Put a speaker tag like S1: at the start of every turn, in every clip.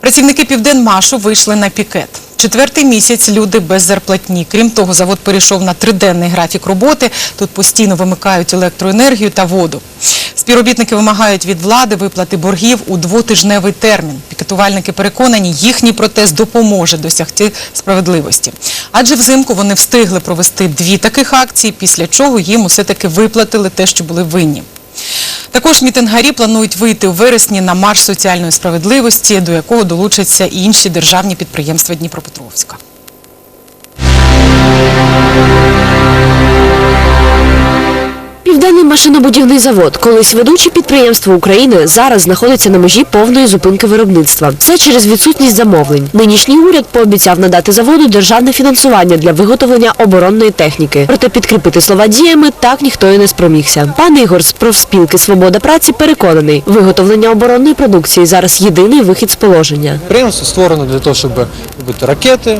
S1: Працівники Південмашу вийшли на пікет. Четвертий місяць люди без зарплатні. Крім того, завод перейшов на триденний графік роботи. Тут постійно вимикають електроенергію та воду. Співробітники вимагають від влади виплати боргів у двотижневий термін. Пікетувальники переконані, їхній протест допоможе досягти справедливості. Адже взимку вони встигли провести дві таких акції, після чого їм усе таки виплатили те, що були винні. Також мітингарі планують вийти у вересні на марш соціальної справедливості, до якого долучаться і інші державні підприємства Дніпропетровська.
S2: Південний машинобудівний завод, колись ведуче підприємство України, зараз знаходиться на межі повної зупинки виробництва. Все через відсутність замовлень. Нинішній уряд пообіцяв надати заводу державне фінансування для виготовлення оборонної техніки. Проте підкріпити слова діями так ніхто і не спромігся. Пан Ігор з профспілки Свобода праці переконаний, виготовлення оборонної продукції зараз єдиний вихід з положення.
S3: Підприємство створено для того, щоб робити ракети.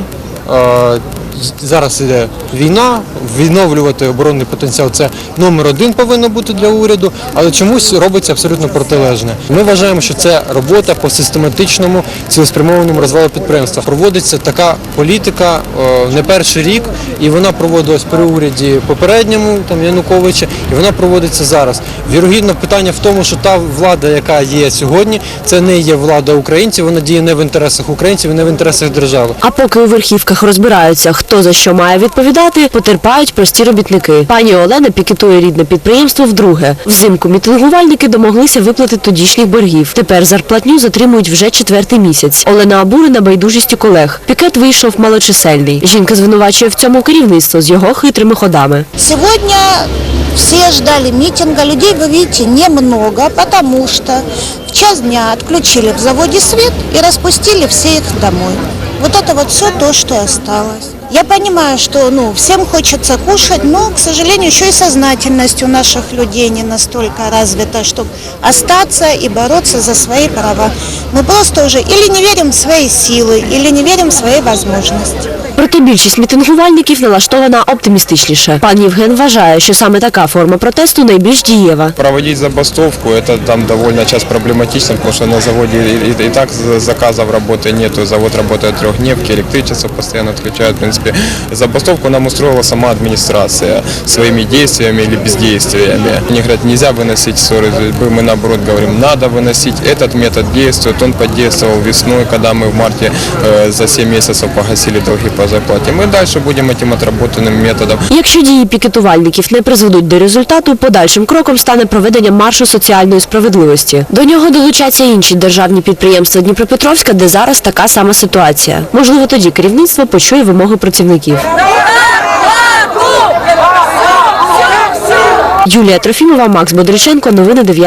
S3: Зараз іде війна, відновлювати оборонний потенціал це номер один повинно бути для уряду, але чомусь робиться абсолютно протилежне. Ми вважаємо, що це робота по систематичному цілеспрямованому розвалу підприємства. Проводиться така політика е, не перший рік, і вона проводилась при уряді попередньому, там Януковича, і вона проводиться зараз. Вірогідно, питання в тому, що та влада, яка є сьогодні, це не є влада українців, вона діє не в інтересах українців не в інтересах держави.
S2: А поки у верхівках розбираються, хто за що має відповідати, потерпають прості робітники. Пані Олена пікетує рідне підприємство вдруге. Взимку мітингувальники домоглися виплати тодішніх боргів. Тепер зарплатню затримують вже четвертий місяць. Олена обурена байдужістю колег. Пікет вийшов малочисельний. Жінка звинувачує в цьому керівництво з його хитрими ходами.
S4: Сегодня все ждали митинга. Людей, вы видите, немного, потому что в час дня отключили в заводе свет и распустили все их домой. Вот это вот все то, что осталось. Я понимаю, что ну, всем хочется кушать, но, к сожалению, еще и сознательность у наших людей не настолько развита, чтобы остаться и бороться за свои права. Мы просто уже или не верим в свои силы, или не верим в свои возможности.
S2: Проте більшість мітингувальників налаштована оптимістичніше. Пан Євген вважає, що саме така форма протесту найбільш дієва.
S5: Проводить забастовку, это там довольно сейчас проблематично, потому что на заводе и, и- и так за- заказов работы нету, завод работает трехдневки, электричество постоянно отключают, в принципе. Забастовку нам устроила сама администрация своими действиями или бездействиями. Они говорят, нельзя выносить ссоры, мы наоборот говорим, надо выносить, этот метод действует, он подействовал весной, когда мы в марте э, за 7 месяцев погасили долги по зарплате. Мы дальше будем этим отработанным методом
S2: Якщо дії пікетувальників не призведуть до результату, подальшим кроком стане проведення маршу соціальної справедливості. До нього долучаться інші державні підприємства Дніпропетровська, де зараз така сама ситуація. Можливо, тоді керівництво почує вимоги працівників. Юлія Трофімова, Макс Бодриченко. Новини 9.